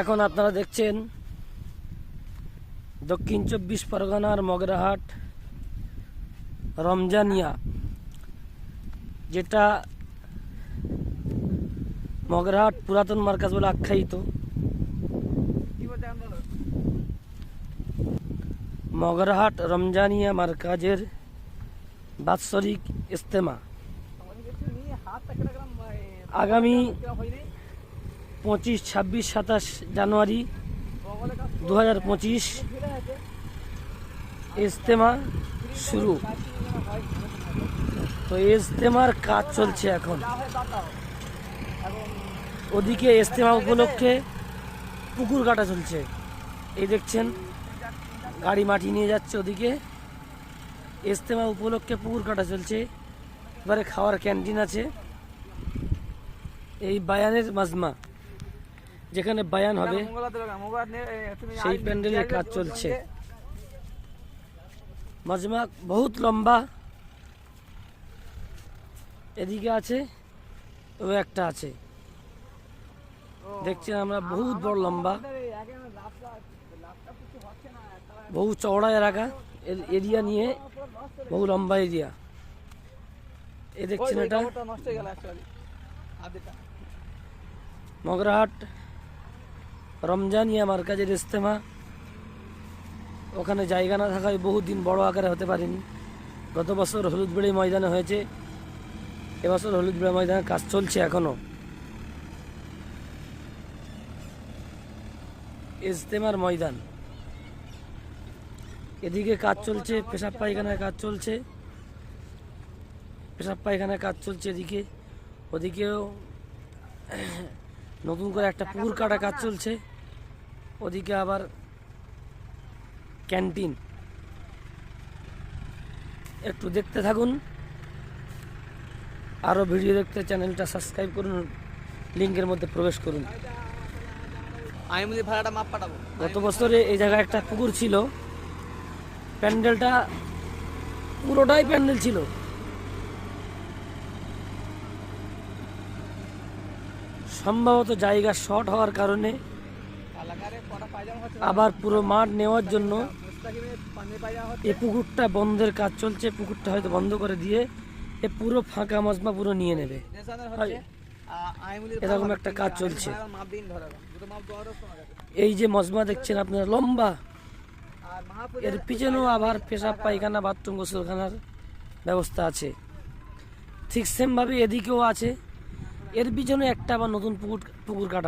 এখন আপনারা দেখছেন দক্ষিণ চব্বিশ পরগনার মগরাহাট রমজানিয়া যেটা মগরাহাট পুরাতন মার্কাজ বলে আখ্যায়িত। মগরাহাট রমজানিয়া মার্কাজের বাৎসরিক ইস্তেমা। আগামী পঁচিশ, ছাব্বিশ, সাতাশ জানুয়ারি দু হাজার পঁচিশ। ইজতেমা শুরু। তো ইজতেমার কাজ চলছে এখন। ওদিকে ইজতেমা উপলক্ষে পুকুর কাটা চলছে। এই দেখছেন, গাড়ি মাটি নিয়ে যাচ্ছে ওদিকে। ইজতেমা উপলক্ষে পুকুর কাটা চলছে। এবারে খাওয়ার ক্যান্টিন আছে। এই বায়ানের মাজমা। যেখানে বায়ান হবে সেই প্যান্ডেলের কাজ চলছে। মাজমা বহুত লম্বা। এদিকে আছে ও একটা আছে। দেখছি আমরা বহুত বড় লম্বা। বহু চওড়া এলাকা এর এরিয়া নিয়ে বহু লম্বা এরিয়া। এ দেখছেন এটা? মগরাহাট। রমজানিয়া মার্কাজের ইস্তেমা। ওখানে জায়গা না থাকায় বহুদিন বড় আকারে হতে পারেনি। গত বছর হলুদবেড়ি ময়দানে হয়েছে। এবছর হলুদবেড়ি ময়দানে কাজ চলছে এখনও। ইজতেমার ময়দান। এদিকে কাজ চলছে, পেশাব পায়খানায় কাজ চলছে। পেশাব পায়খানায় কাজ চলছে এদিকে। ওদিকেও নতুন করে একটা পুকুর কাটা কাজ চলছে। ওদিকে আবার ক্যান্টিন। একটু দেখতে থাকুন। আরও ভিডিও দেখতে চ্যানেলটা সাবস্ক্রাইব করুন। লিঙ্কের মধ্যে প্রবেশ করুন। আমি মাপ পাঠাবো। গত বছরে এই জায়গায় একটা পুকুর ছিল। প্যান্ডেলটা পুরোটাই প্যান্ডেল ছিল। সম্ভবত জায়গা শর্ট হওয়ার কারণে আবার পুরো মাঠ নেওয়ার জন্য এই পুকুরটা বন্ধের কাজ চলছে, পুকুরটা হয়তো বন্ধ করে দিয়ে এ পুরো ফাঁকা মজমা পুরো নিয়ে নেবে। এরকম একটা কাজ চলছে। এই যে মজমা দেখছেন আপনারা, লম্বা। এর পিছনেও আবার পেশাব, পায়খানা, বাথরুম, গোসলখানার ব্যবস্থা আছে। ঠিক সেমভাবে এদিকেও আছে। এর পিছনে একটা আবার নতুন পুকুর পুকুর কাটা